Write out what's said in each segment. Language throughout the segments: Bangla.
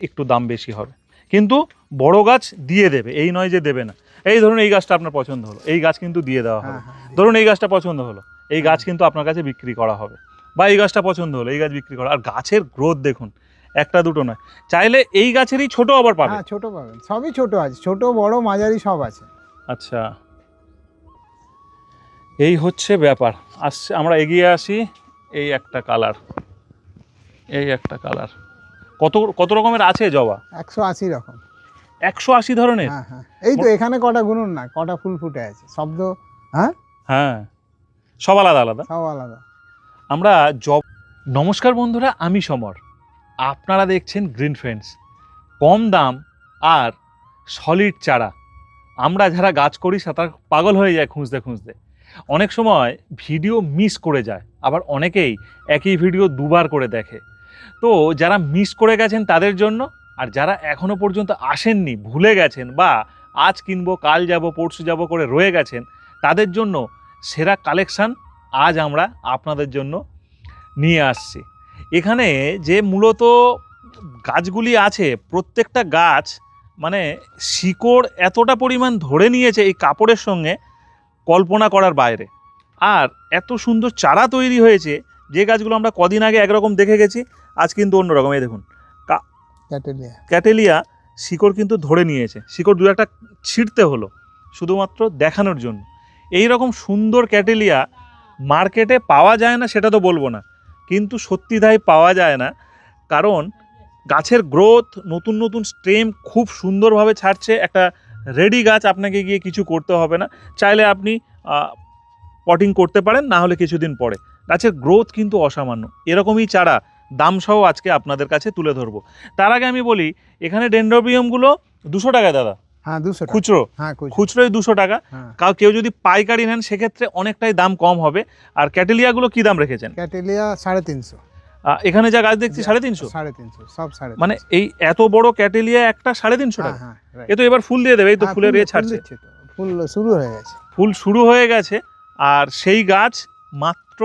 একটু দাম বেশি হবে। কিন্তু বড় গাছ দিয়ে দেবে এই নয় যে দেবে না। এই ধরুন এই গাছটা আপনার পছন্দ হলো এই গাছ কিন্তু দিয়ে দেওয়া হবে। হ্যাঁ হ্যাঁ। ধরুন এই গাছটা পছন্দ হলো এই গাছ কিন্তু আপনার কাছে বিক্রি করা হবে। বা এই গাছটা পছন্দ হলো এই গাছ বিক্রি করা আর গাছের গ্রোথ দেখুন একটা দুটো নয়। চাইলে এই গাছেরই ছোট আবার পাবে হ্যাঁ ছোট পাবেন সবই ছোট আছে ছোট বড় মাঝারি সব আছে। আচ্ছা এই হচ্ছে ব্যাপার। আসছে আমরা এগিয়ে আসি এই একটা কালার এই একটা কালার। কত কত রকমের আছে জবা? একশো আশি রকম। একশো আশি ধরনের? হ্যাঁ হ্যাঁ। এই তো এখানে কটা গুনুন না কটা ফুল ফুটে আছে। শব্দ হ্যাঁ? হ্যাঁ। সব আলাদা আলাদা? সব আলাদা। আমরা জব নমস্কার বন্ধুরা আমি সমর। আপনারা দেখছেন গ্রিন ফ্রেন্ডস। কম দাম আর সলিড চারা। আমরা যারা গাছ করি সাঁতার পাগল হয়ে যায় খুঁজতে খুঁজতে। অনেক সময় ভিডিও মিস করে যায় আবার অনেকেই একই ভিডিও দুবার করে দেখে। তো যারা মিস করে গেছেন তাদের জন্য, আর যারা এখনও পর্যন্ত আসেননি, ভুলে গেছেন বা আজ কিনবো, কাল যাব, পরশু যাব করে রয়ে গেছেন, তাদের জন্য সেরা কালেকশান আজ আমরা আপনাদের জন্য নিয়ে আসছি। এখানে যে মূলত গাছগুলি আছে, প্রত্যেকটা গাছ মানে শিকড় এতটা পরিমাণ ধরে নিয়েছে এই কাপড়ের সঙ্গে কল্পনা করার বাইরে। আর এত সুন্দর চারা তৈরি হয়েছে, যে গাছগুলো আমরা কদিন আগে একরকম দেখে গেছি আজ কিন্তু অন্যরকম এই দেখুন। ক্যাটেলিয়া। ক্যাটেলিয়া শিকড় কিন্তু ধরে নিয়েছে। শিকড় দু একটা ছিঁড়তে হলো শুধুমাত্র দেখানোর জন্য। এই রকম সুন্দর ক্যাটেলিয়া মার্কেটে পাওয়া যায় না সেটা তো বলব না। কিন্তু সত্যি তাই পাওয়া যায় না কারণ গাছের গ্রোথ নতুন নতুন স্টেম খুব সুন্দরভাবে ছাড়ছে। একটা রেডি গাছ আপনাকে গিয়ে কিছু করতে হবে না। চাইলে আপনি পটিং করতে পারেন না হলে কিছুদিন পরে। গাছের গ্রোথ কিন্তু অসামান্য। এরকমই চারা দামসহ আজকে আপনাদের কাছে তুলে ধরবো। তার আগে আমি বলি এখানে ডেন্ড্রোবিয়ামগুলো দুশো টাকা দাদা। হ্যাঁ দুশো খুচরো। হ্যাঁ খুচরো। খুচরোই দুশো টাকা। হ্যাঁ। কাউ কেউ যদি পাইকারি নেন সেক্ষেত্রে অনেকটাই দাম কম হবে। আর ক্যাটেলিয়াগুলো কি দাম রেখেছেন? ক্যাটেলিয়া সাড়ে তিনশো। এখানে যা গাছ দেখছি সাড়ে তিনশো? সাড়ে তিনশো সব সাড়ে মানে এই এত বড় ক্যাটেলিয়া একটা সাড়ে তিনশো হ্যাঁ টাকা? হ্যাঁ। এ তো এবার ফুল দিয়ে দেবে এই তো ফুলের ফুল- ইয়ে ছাড়ছে। ফুল শুরু হয়ে গেছে। ফুল শুরু হয়ে গেছে আর সেই গাছ মাত্র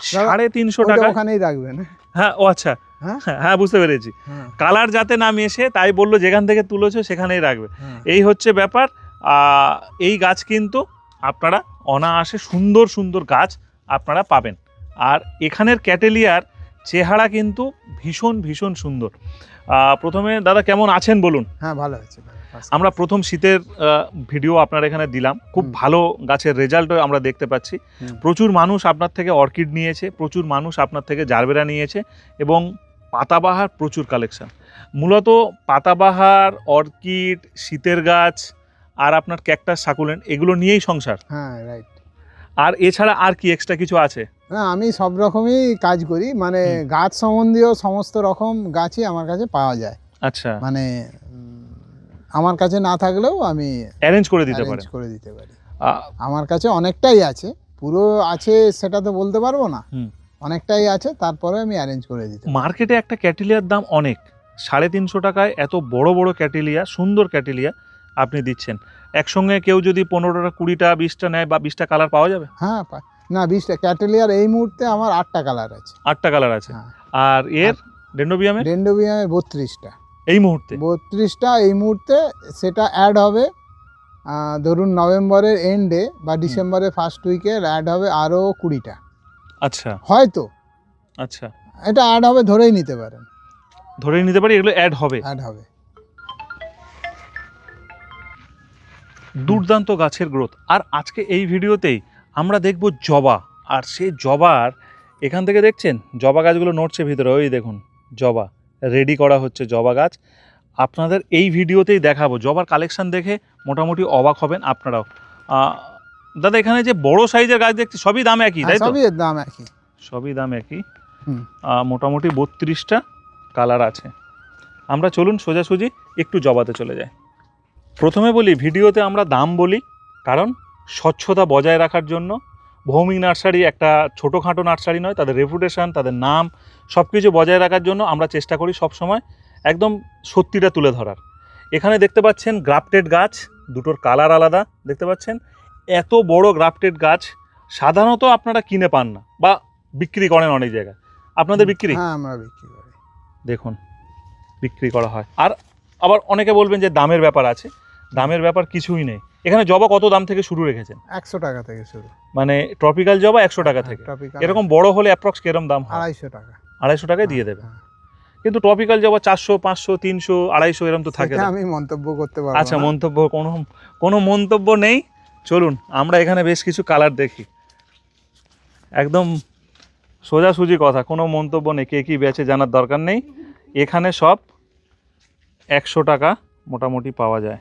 সাড়ে তিনশো টাকা ওখানেই রাখবেন হ্যাঁ ও আচ্ছা। হ্যাঁ? হ্যাঁ, হ্যাঁ বুঝতে পেরেছি। হ্যাঁ। কালার যাতে না মেশে তাই বলল যেখান থেকে তুলেছো সেখানেই রাখবে। এই হচ্ছে ব্যাপার। এই গাছ কিন্তু আপনারা অনায়াসে সুন্দর সুন্দর গাছ আপনারা পাবেন। আর এখানের ক্যাটেলিয়ার চেহারা কিন্তু ভীষণ ভীষণ সুন্দর। প্রথমে দাদা কেমন আছেন বলুন? হ্যাঁ ভালো আছে আমরা প্রথম শীতের ভিডিও আপনার এখানে দিলাম। খুব ভালো গাছের রেজাল্টও আমরা দেখতে পাচ্ছি। প্রচুর মানুষ আপনার থেকে অর্কিড নিয়েছে প্রচুর মানুষ আপনার থেকে জারবেরা নিয়েছে এবং পাতাবাহার প্রচুর কালেকশন মূলত পাতাবাহার অর্কিড শীতের গাছ আর আপনার ক্যাকটাস সাকুলেন্ট এগুলো নিয়েই সংসার। হ্যাঁ রাইট আর এছাড়া আর কি এক্সট্রা কিছু আছে? না আমি সব রকমই কাজ করি। মানে গাছ সম্বন্ধীয় সমস্ত রকম গাছই আমার কাছে পাওয়া যায়। আচ্ছা। মানে আমার কাছে না থাকলেও আমি অ্যারেঞ্জ করে দিতে পারি করে দিতে পারি। আমার কাছে অনেকটাই আছে। পুরো আছে সেটা তো বলতে পারব না। হুম। অনেকটাই আছে তারপরে আমি অ্যারেঞ্জ করে দিতে মার্কেটে একটা ক্যাটেলিয়ার দাম অনেক। সাড়ে তিনশো টাকায় এত বড় বড় ক্যাটেলিয়া সুন্দর ক্যাটেলিয়া আপনি দিচ্ছেন। একসঙ্গে কেউ যদি পনেরোটা কুড়িটা বিশটা নেয় বা বিশটা কালার পাওয়া যাবে? হ্যাঁ না বিশটা ক্যাটেলিয়ার এই মুহূর্তে আমার আটটা কালার আছে। আটটা কালার আছে। হ্যাঁ। আর এর ডেন্ডোবিয়ামের ডেন্ডোবিয়ামের বত্রিশটা। এই মুহূর্তে? বত্রিশটা এই মুহূর্তে সেটা অ্যাড হবে ধরুন নভেম্বরের এন্ডে বা ডিসেম্বরের ফার্স্ট উইকে অ্যাড হবে আরও কুড়িটা। আচ্ছা। হয়তো। আচ্ছা। এটা অ্যাড হবে ধরেই নিতে পারেন। ধরেই নিতে পারি এগুলো অ্যাড হবে। অ্যাড হবে। দুর্দান্ত গাছের গ্রোথ আর আজকে এই ভিডিওতেই আমরা দেখব জবা। আর সেই জবার এখান থেকে দেখছেন? জবা গাছগুলো নড়ছে ভিতরে ওই দেখুন জবা। রেডি করা হচ্ছে জবা গাছ। আপনাদের এই ভিডিওতেই দেখাবো। জবার কালেকশান দেখে মোটামুটি অবাক হবেন আপনারাও। দাদা এখানে যে বড় সাইজের গাছ দেখছি সবই দাম একই হ্যাঁ, তাই তো? সবই দাম একই। সবই দাম একই। মোটামুটি বত্রিশটা কালার আছে। আমরা চলুন সোজাসুজি একটু জবাতে চলে যাই। প্রথমে বলি ভিডিওতে আমরা দাম বলি কারণ স্বচ্ছতা বজায় রাখার জন্য ভৌমিক নার্সারি একটা ছোটোখাটো নার্সারি নয় তাদের রেপুটেশন তাদের নাম সব কিছু বজায় রাখার জন্য আমরা চেষ্টা করি সব সময় একদম সত্যিটা তুলে ধরার। এখানে দেখতে পাচ্ছেন গ্রাফটেড গাছ দুটোর কালার আলাদা দেখতে পাচ্ছেন? এত বড় গ্রাফটেড গাছ সাধারণত আপনারা কিনে পান না বা বিক্রি করেন অনেক জায়গায়। আপনাদের বিক্রি? হ্যাঁ আমরা বিক্রি করি। দেখুন বিক্রি করা হয়। আর আবার অনেকে বলবেন যে দামের ব্যাপার আছে। দামের ব্যাপার কিছুই নেই। এখানে জবা কত দাম থেকে শুরু রেখেছেন? একশো টাকা থেকে শুরু। মানে ট্রপিক্যাল জবা একশো টাকা থেকে। ট্রপিক্যাল এরকম বড় হলে অ্যাপ্রক্স কিরম দাম আড়াইশো টাকা। আড়াইশো টাকায় দিয়ে দেবে। হ্যাঁ, কিন্তু ট্রপিক্যাল জবা চারশো পাঁচশো তিনশো আড়াইশো এরকম তো থাকে আমি মন্তব্য করতে পারব আচ্ছা মন্তব্য কোনো কোনো মন্তব্য নেই। চলুন আমরা এখানে বেশ কিছু কালার দেখি। একদম সোজাসুজি কথা কোনো মন্তব্য নেই। কে কী বেচে জানার দরকার নেই। এখানে সব একশো টাকা মোটামুটি পাওয়া যায়।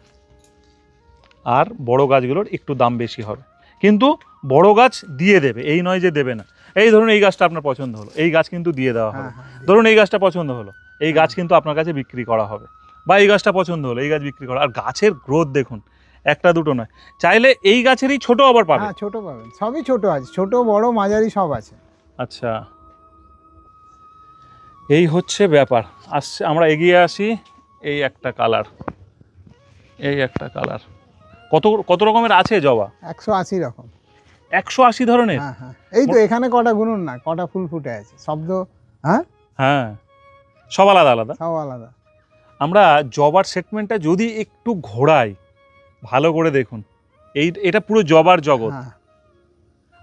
আর বড় গাছগুলোর একটু দাম বেশি হবে। কিন্তু বড় গাছ দিয়ে দেবে এই নয় যে দেবে না। এই ধরুন এই গাছটা আপনার পছন্দ হলো এই গাছ কিন্তু দিয়ে দেওয়া হবে হ্যাঁ, হ্যাঁ, ধরুন এই গাছটা পছন্দ হলো এই গাছ কিন্তু আপনার কাছে বিক্রি করা হবে। বা এই গাছটা পছন্দ হলো এই গাছ বিক্রি করা। আর গাছের গ্রোথ দেখুন একটা দুটো নয়। চাইলে এই গাছেরই ছোট আবার পাবে। হ্যাঁ ছোট পাবেন সবই ছোট আছে ছোট বড় মাঝারি সব আছে। আচ্ছা। এই হচ্ছে ব্যাপার। আসছে আমরা এগিয়ে আসি এই একটা কালার। এই একটা কালার। কত কত রকমের আছে জবা? একশো আশি রকম। একশো আশি ধরনের? হ্যাঁ হ্যাঁ। এই তো এখানে কটা গুনুন না কটা ফুল ফুটে আছে। শব্দ হ্যাঁ? হ্যাঁ। সব আলাদা আলাদা? সব আলাদা। আমরা জবার সেগমেন্টটা যদি একটু ঘোরাই ভালো করে দেখুন। এই এটা পুরো জবার জগৎ। হ্যাঁ।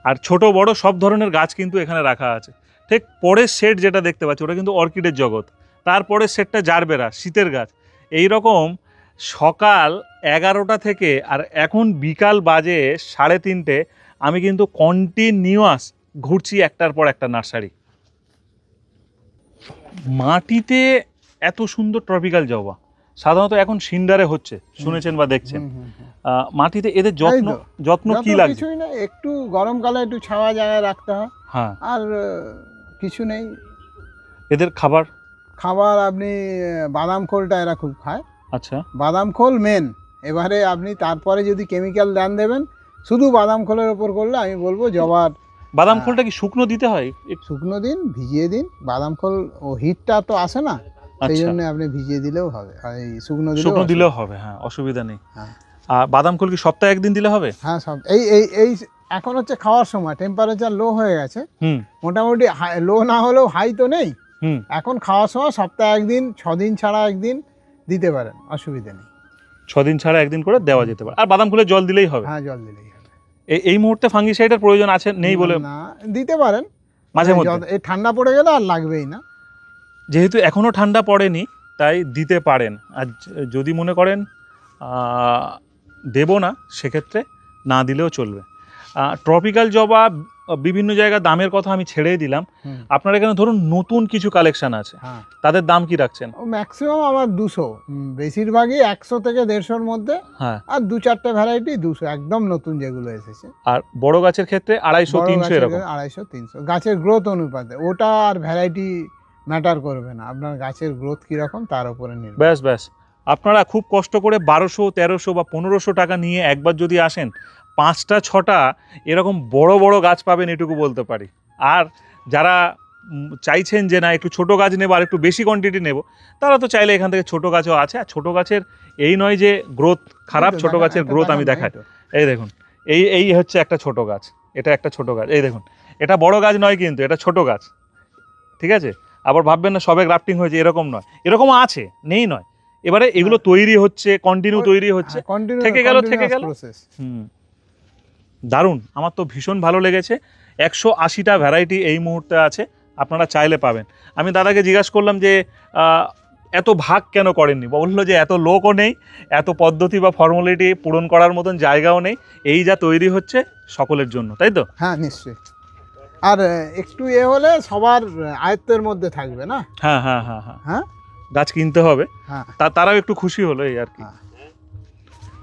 আর ছোট বড় সব ধরনের গাছ কিন্তু এখানে রাখা আছে। ঠিক পরের সেট যেটা দেখতে পাচ্ছি ওটা কিন্তু অর্কিডের জগৎ। তারপরের সেটটা জারবেরা শীতের গাছ। এই রকম সকাল এগারোটা থেকে আর এখন বিকাল বাজে সাড়ে তিনটে আমি কিন্তু কন্টিনিউয়াস ঘুরছি একটার পর একটা নার্সারি। মাটিতে এত সুন্দর ট্রপিক্যাল জবা সাধারণত এখন সিন্ডারে হচ্ছে শুনেছেন বা দেখছেন। মাটিতে এদের যত্ন যত্ন যত কি লাগছে? কিছুই না একটু গরমকালে একটু ছাওয়া জায়গায় রাখতে হয়। হ্যাঁ। আর কিছু নেই। এদের খাবার? খাবার আপনি বাদাম খোলটা এরা খুব খায়। আচ্ছা। বাদাম খোল মেন এবারে আপনি তারপরে যদি কেমিক্যাল দেন দেবেন শুধু বাদাম খোলের ওপর করলে আমি বলব জবার বাদাম। খোলটা কি শুকনো দিতে হয়? শুকনো দিন ভিজিয়ে দিন। বাদাম খোল ও হিটটা তো আসে না সেই আচ্ছা। জন্য আপনি ভিজিয়ে দিলেও হবে আর এই শুকনো দিলেও শুকনো দিলেও হবে হ্যাঁ অসুবিধা নেই। হ্যাঁ। আর বাদাম খোল কি সপ্তাহে একদিন দিলে হবে? হ্যাঁ সব এই এই এই এখন হচ্ছে খাওয়ার সময় টেম্পারেচার লো হয়ে গেছে। হুম। মোটামুটি লো না হলেও হাই তো নেই। হুম। এখন খাওয়ার সময় সপ্তাহে একদিন ছদিন ছাড়া একদিন দিতে পারেন অসুবিধা নেই। ছদিন ছাড়া একদিন করে দেওয়া যেতে পারে। আর বাদাম খোলে জল দিলেই হবে। হ্যাঁ জল দিলেই হবে। এই- মুহূর্তে ফাঙ্গিসাইডের প্রয়োজন আছে নেই বলে না দিতে পারেন। মাঝে এই মধ্যে। এই ঠান্ডা পড়ে গেলে আর লাগবেই না। যেহেতু এখনও ঠান্ডা পড়েনি তাই দিতে পারেন। আর যদি মনে করেন দেব না সেক্ষেত্রে না দিলেও চলবে। ট্রপিক্যাল জবা বিভিন্ন জায়গায় দামের কথা আমি ছেড়েই দিলাম। আপনার এখানে ধরুন নতুন কিছু কালেকশন আছে। হ্যাঁ। তাদের দাম কি রাখছেন? ও ম্যাক্সিমাম আমার দুশো। বেশিরভাগই একশো থেকে দেড়শোর মধ্যে। হ্যাঁ। আর দু চারটে ভ্যারাইটি দুশো একদম নতুন যেগুলো এসেছে। আর বড় গাছের ক্ষেত্রে আড়াইশো তিনশো এরকম। আড়াইশো তিনশো। গাছের গ্রোথ অনুপাতে। ওটা আর ভ্যারাইটি ম্যাটার করবে না। আপনার গাছের গ্রোথ কীরকম তার উপরে নির্ভর। ব্যাস ব্যাস। আপনারা খুব কষ্ট করে বারোশো তেরোশো বা পনেরোশো টাকা নিয়ে একবার যদি আসেন পাঁচটা ছটা এরকম বড় বড় গাছ পাবেন এটুকু বলতে পারি। আর যারা চাইছেন যে না একটু ছোটো গাছ নেব আর একটু বেশি কোয়ান্টিটি নেব তারা তো চাইলে এখান থেকে ছোটো গাছও আছে। আর ছোটো গাছের এই নয় যে গ্রোথ খারাপ ছোট গাছের গ্রোথ আমি দেখাই। এই দেখুন এই এই হচ্ছে একটা ছোট গাছ এটা একটা ছোট গাছ এই দেখুন এটা বড় গাছ নয় কিন্তু এটা ছোট গাছ ঠিক আছে? আবার ভাববেন না সবে গ্রাফটিং হয়েছে এরকম নয়। এরকম আছে নেই নয়। এবারে এগুলো তৈরি হচ্ছে কন্টিনিউ তৈরি হচ্ছে হ্যাঁ, থেকে গেল, থেকে গেল। হুম। দারুণ। আমার তো ভীষণ ভালো লেগেছে। একশো আশিটা ভ্যারাইটি এই মুহূর্তে আছে আপনারা চাইলে পাবেন। আমি দাদাকে জিজ্ঞাসা করলাম যে এত ভাগ কেন করেননি? বলল যে এত লোকও নেই এত পদ্ধতি বা ফর্মালিটি পূরণ করার মতন জায়গাও নেই। এই যা তৈরি হচ্ছে সকলের জন্য তাই তো? হ্যাঁ নিশ্চয়ই। আর একটু এ হলে সবার আয়ত্তের মধ্যে থাকবে না? হ্যাঁ হ্যাঁ হ্যাঁ হ্যাঁ। হ্যাঁ? গাছ কিনতে হবে। হ্যাঁ। তা তারাও একটু খুশি হলো এই আর কি। হ্যাঁ।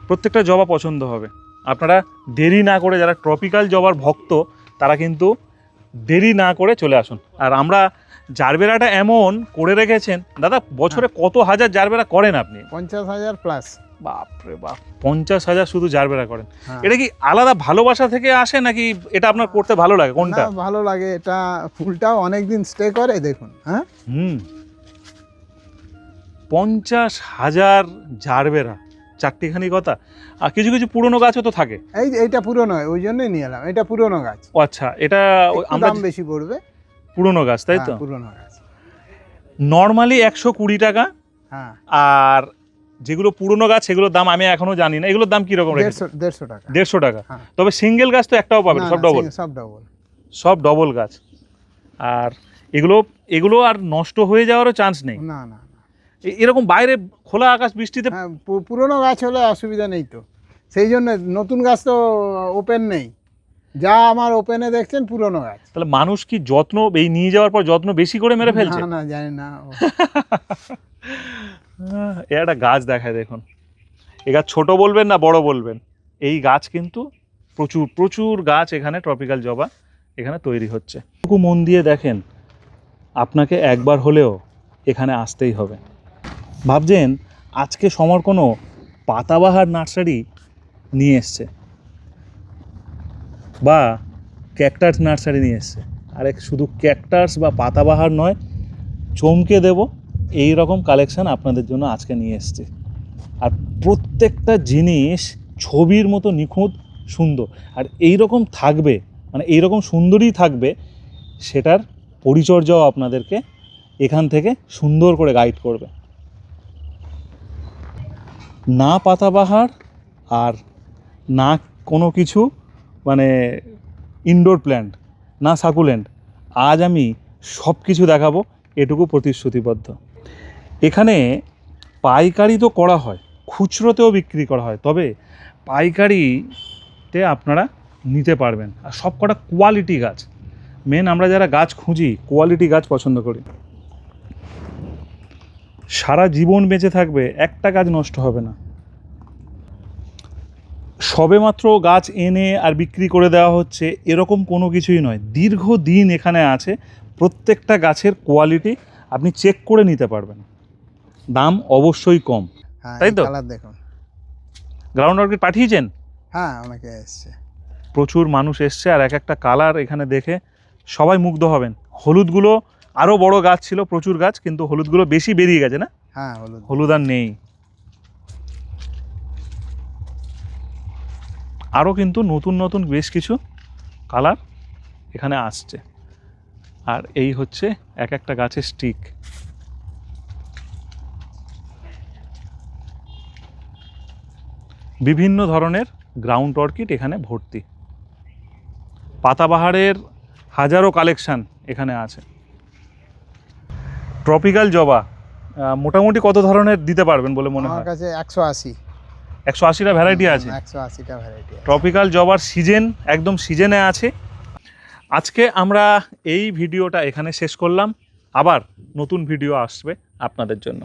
প্রত্যেকটা জবা পছন্দ হবে। আপনারা দেরি না করে যারা ট্রপিক্যাল জবার ভক্ত তারা কিন্তু দেরি না করে চলে আসুন। আর আমরা জারবেরাটা এমন করে রেখেছেন দাদা বছরে কত হাজার জারবেরা করেন আপনি? পঞ্চাশ হাজার প্লাস বাপরে বাপ পঞ্চাশ হাজার শুধু জারবেরা করেন। এটা কি আলাদা ভালোবাসা থেকে আসে নাকি এটা আপনার করতে ভালো লাগে কোনটা? ভালো লাগে। এটা ফুলটাও অনেক দিন স্টে করে দেখুন হ্যাঁ। হুম। পঞ্চাশ হাজার জারবেরা। চারটিখানি কথা। আর কিছু কিছু পুরনো গাছও তো থাকে। এই এইটা পুরনো ওই জন্যই নিয়ে এলাম। এটা পুরনো গাছ। ও আচ্ছা এটা দাম বেশি পড়বে। পুরনো গাছ তাই তো? হ্যাঁ, পুরনো গাছ। নর্মালি একশো কুড়ি টাকা। হ্যাঁ। আর যেগুলো পুরনো গাছ সেগুলোর দাম আমি এখনও জানি না। এগুলোর দাম কীরকম দেড়শো টাকা। দেড়শো টাকা। হ্যাঁ। তবে সিঙ্গেল গাছ তো একটাও পাবেন না, সব ডবল সব ডবল সব ডবল গাছ। আর এগুলো এগুলো আর নষ্ট হয়ে যাওয়ারও চান্স নেই। না না এরকম বাইরে খোলা আকাশ বৃষ্টিতে হ্যাঁ পুরনো গাছ হলে অসুবিধা নেই তো। সেই জন্য নতুন গাছ তো ওপেন নেই। যা আমার ওপেনে দেখছেন পুরনো গাছ। তাহলে মানুষ কি যত্ন এই নিয়ে যাওয়ার পর যত্ন বেশি করে মেরে ফেলছে? না না জানি না এ একটা গাছ দেখায় দেখুন। এ গাছ ছোট বলবেন না বড় বলবেন? এই গাছ কিন্তু প্রচুর প্রচুর গাছ এখানে ট্রপিক্যাল জবা এখানে তৈরি হচ্ছে। একটু মন দিয়ে দেখেন আপনাকে একবার হলেও এখানে আসতেই হবে। ভাবছেন আজকে সমর কোনো পাতাবাহার নার্সারি নিয়ে এসছে বা ক্যাকটাস নার্সারি নিয়ে এসছে। আরে শুধু ক্যাকটাস বা পাতাবাহার নয়, চমকে দেব, এই রকম কালেকশান আপনাদের জন্য আজকে নিয়ে এসেছি। আর প্রত্যেকটা জিনিস ছবির মতো নিখুঁত, সুন্দর। আর এই রকম থাকবে মানে এই রকম সুন্দরই থাকবে, সেটার পরিচর্যাও আপনাদেরকে এখান থেকে সুন্দর করে গাইড করবে। না পাতাবাহার আর না কোনো কিছু মানে ইনডোর প্ল্যান্ট না সাকুল্যান্ড আজ আমি সব কিছু দেখাবো, এটুকু প্রতিশ্রুতিবদ্ধ। এখানে পাইকারি তো করা হয়, খুচরোতেও বিক্রি করা হয়, তবে পাইকারিতে আপনারা নিতে পারবেন। আর সব কটা কোয়ালিটি গাছ। মেন আমরা যারা গাছ খুঁজি কোয়ালিটি গাছ পছন্দ করি। সারা জীবন বেঁচে থাকবে একটা গাছ নষ্ট হবে না। সবেমাত্র গাছ এনে আর বিক্রি করে দেওয়া হচ্ছে এরকম কোনো কিছুই নয়। দীর্ঘ দিন এখানে আছে প্রত্যেকটা গাছের কোয়ালিটি আপনি চেক করে নিতে পারবেন। দাম অবশ্যই কম। হ্যাঁ তাই তো? দেখুন। গ্রাউন্ড অর্কিড পাঠিয়েছেন? হ্যাঁ অনেকে এসছে। প্রচুর মানুষ এসছে আর এক একটা কালার এখানে দেখে সবাই মুগ্ধ হবেন। হলুদগুলো আরও বড় গাছ ছিল প্রচুর গাছ কিন্তু হলুদগুলো বেশি বেরিয়ে গেছে না? হ্যাঁ হলুদ। হলুদ আর নেই। আরও কিন্তু নতুন নতুন বেশ কিছু কালার এখানে আসছে। আর এই হচ্ছে এক একটা গাছের স্টিক বিভিন্ন ধরনের গ্রাউন্ড অর্কিড এখানে ভর্তি। পাতাবাহারের হাজারো কালেকশান এখানে আছে। ট্রপিক্যাল জবা মোটামুটি কত ধরনের দিতে পারবেন বলে মনে আমার হয়? কাছে একশো আশি। একশো আশিটা ভ্যারাইটি আছে? একশো আশিটা ভ্যারাইটি ট্রপিক্যাল জবার সিজন একদম সিজনে আছে। আজকে আমরা এই ভিডিওটা এখানে শেষ করলাম। আবার নতুন ভিডিও আসবে আপনাদের জন্য।